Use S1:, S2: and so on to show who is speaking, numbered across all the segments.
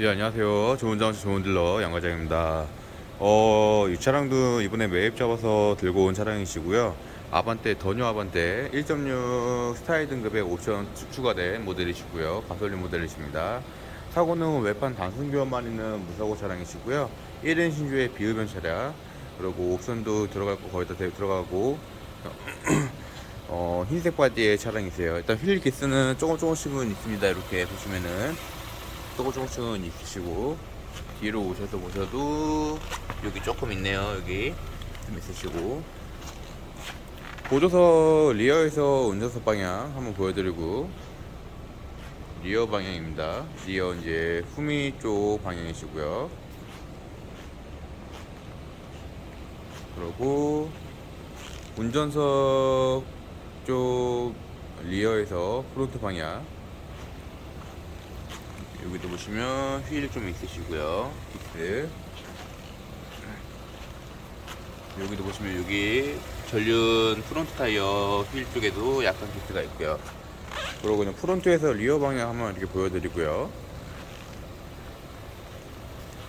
S1: 예, 안녕하세요. 좋은 장치 좋은 딜러 양과장입니다. 어, 이 차량도 이번에 매입 잡아서 들고 온 차량이시고요. 아반떼, 더뉴 아반떼 1.6 스타일 옵션 추- 추가된 모델이시고요. 가솔린 모델이십니다. 사고는 외판 단순 교환만 있는 무사고 차량이시고요. 1인 신주의 비흡연 차량. 그리고 옵션도 들어갈 거 거의 다 대- 들어가고 어, 흰색 바디의 차량이세요. 일단 휠 기스는 조금 조금씩은 있습니다. 이렇게 보시면은 조금씩은 있으시고 뒤로 오셔서 보셔도 여기 조금 있네요. 여기 좀 있으시고 보조석 리어에서 운전석 방향 한번 보여드리고 리어 방향입니다. 리어 이제 후미 쪽 방향이시고요. 그리고 운전석 쪽 리어에서 프론트 방향 여기도 보시면 휠 좀 있으시고요. 기스. 여기도 보시면 여기 전륜 프론트 타이어 휠 쪽에도 약간 기스가 있고요. 그리고 그냥 프론트에서 리어 방향 한번 이렇게 보여드리고요.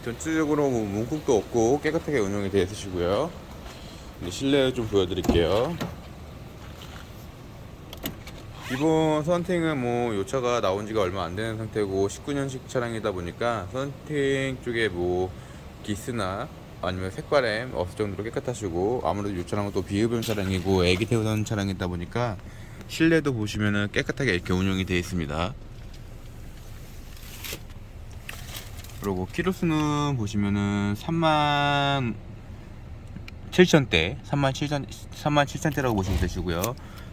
S1: 전체적으로 뭐 문콕도 없고 깨끗하게 운영이 되어 있으시고요. 실내 좀 보여드릴게요. 기본 선팅은 뭐 요 차가 나온 지가 얼마 안 되는 상태고 19년식 차량이다 보니까 선팅 쪽에 뭐 기스나 아니면 색바램 없을 정도로 깨끗하시고 아무래도 요 차량은 또 비흡연 차량이고 애기 태우던 차량이다 보니까 실내도 보시면은 깨끗하게 이렇게 운영이 되어 있습니다. 그리고 키로수는 보시면은 3만 7천대, 3만 7천 3만 7천대라고 보시면 되시고요.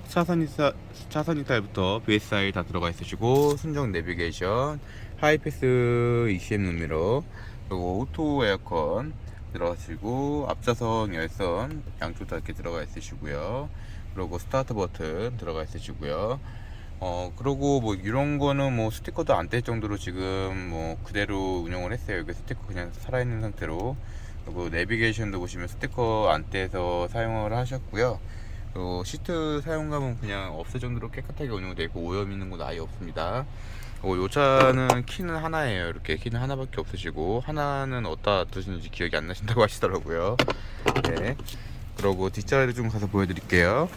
S1: 차선 이사 차선 이탈부터 BSI 다 들어가 있으시고 순정 내비게이션, 하이패스 ECM 눈미러, 그리고 오토 에어컨 들어가시고 앞좌석 열선 양쪽 다 이렇게 들어가 있으시고요. 그리고 스타트 버튼 들어가 있으시고요. 어 그리고 뭐 이런 거는 뭐 스티커도 안 뗄 정도로 지금 뭐 그대로 운영을 했어요. 여기 스티커 그냥 살아있는 상태로. 그리고 내비게이션도 보시면 스티커 안 떼서 사용을 하셨고요. 그리고 시트 사용감은 그냥 없을 정도로 깨끗하게 운영되어 있고 오염 있는 곳 아예 없습니다. 어, 요 차는 키는 하나예요. 이렇게 키는 하나밖에 없으시고 하나는 어디다 두시는지 기억이 안 나신다고 하시더라고요. 네. 그리고 뒷자리를 좀 가서 보여드릴게요.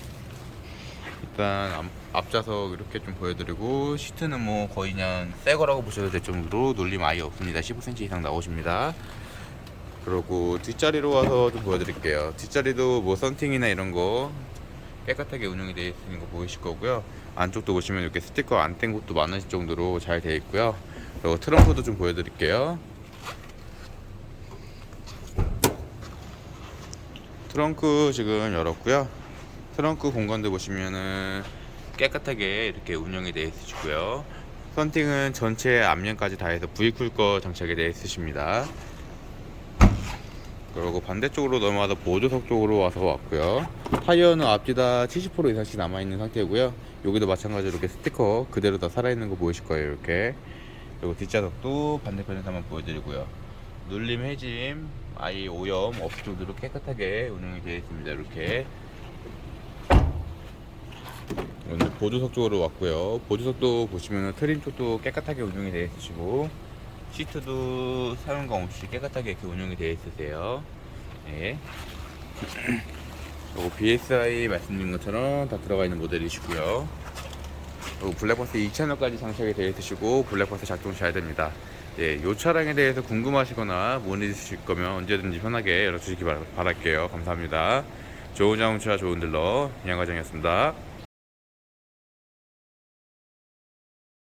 S1: 일단 앞, 앞좌석 이렇게 좀 보여드리고 시트는 뭐 거의 그냥 새 거라고 보셔도 될 정도로 놀림 아예 없습니다. 15cm 이상 나오십니다. 그리고 뒷자리로 와서 좀 보여드릴게요. 뒷자리도 뭐 썬팅이나 이런 거 깨끗하게 운영이 되어 있는 거 보이실 거고요. 안쪽도 보시면 이렇게 스티커 안 뗀 곳도 많으실 정도로 잘 되어 있고요. 그리고 트렁크도 좀 보여드릴게요. 트렁크 지금 열었고요. 트렁크 공간도 보시면은 깨끗하게 이렇게 운영이 되어 있으시고요. 썬팅은 전체 앞면까지 다 해서 V쿨 거 장착이 되어 있으십니다. 그리고 반대쪽으로 넘어와서 보조석 쪽으로 와서 왔고요. 타이어는 앞뒤 다 70% 이상씩 남아있는 상태고요. 여기도 마찬가지로 이렇게 스티커 그대로 다 살아있는 거 보이실 거예요. 이렇게. 그리고 뒷좌석도 반대편에서 한번 보여드리고요. 눌림, 해짐, 아예 오염 없을 정도로 깨끗하게 운영이 되어 있습니다. 이렇게. 오늘 보조석 쪽으로 왔고요. 보조석도 보시면 트림 쪽도 깨끗하게 운영이 되어 있으시고 시트도 사용감 없이 깨끗하게 이렇게 운영이 되어 있으세요. 네. 그리고 BSI 말씀드린 것처럼 다 들어가 있는 모델이시고요. 그리고 블랙박스 2채널까지 장착이 되어 있으시고 블랙박스 작동 잘 됩니다. 예, 이 차량에 대해서 궁금하시거나 문의 주실 거면 언제든지 편하게 열어주시기 바- 바랄게요. 감사합니다. 좋은 자동차 좋은 딜러 양과장이었습니다.